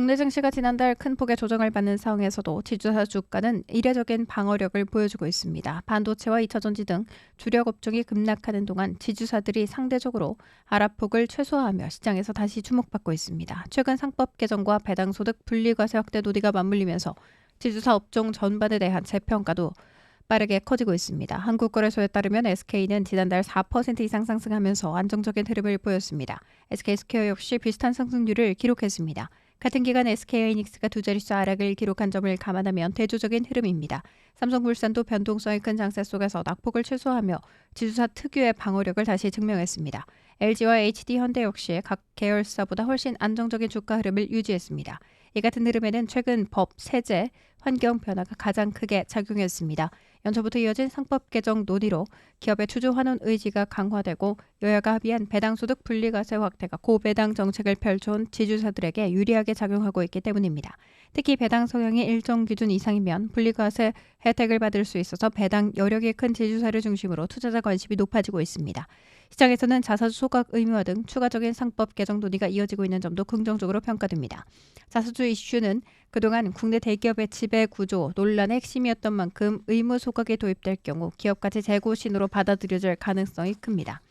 국내 증시가 지난달 큰 폭의 조정을 받는 상황에서도 지주사 주가는 이례적인 방어력을 보여주고 있습니다. 반도체와 2차전지 등 주력 업종이 급락하는 동안 지주사들이 상대적으로 하락폭을 최소화하며 시장에서 다시 주목받고 있습니다. 최근 상법 개정과 배당소득 분리과세 확대 논의가 맞물리면서 지주사 업종 전반에 대한 재평가도 빠르게 커지고 있습니다. 한국거래소에 따르면 SK는 지난달 4% 이상 상승하면서 안정적인 흐름을 보였습니다. SK스퀘어 역시 비슷한 상승률을 기록했습니다. 같은 기간 SK하이닉스가 두 자릿수 하락을 기록한 점을 감안하면 대조적인 흐름입니다. 삼성물산도 변동성이 큰 장세 속에서 낙폭을 최소화하며 지주사 특유의 방어력을 다시 증명했습니다. LG와 HD 현대 역시 각 계열사보다 훨씬 안정적인 주가 흐름을 유지했습니다. 이 같은 흐름에는 최근 법, 세제, 환경 변화가 가장 크게 작용했습니다. 연초부터 이어진 상법 개정 논의로 기업의 추주 환원 의지가 강화되고 여야가 합의한 배당소득 분리과세 확대가 고배당 정책을 펼쳐온 지주사들에게 유리하게 작용하고 있기 때문입니다. 특히 배당 성향이 일정 기준 이상이면 분리과세 혜택을 받을 수 있어서 배당 여력이 큰 지주사를 중심으로 투자자 관심이 높아지고 있습니다. 시장에서는 자사주 소각 의무화 등 추가적인 상법 개정 논의가 이어지고 있는 점도 긍정적으로 평가됩니다. 자사주 이슈는 그동안 국내 대기업의 지배 구조 논란의 핵심이었던 만큼 의무 소각이 도입될 경우 기업가치 재고 신호로 받아들여질 가능성이 큽니다.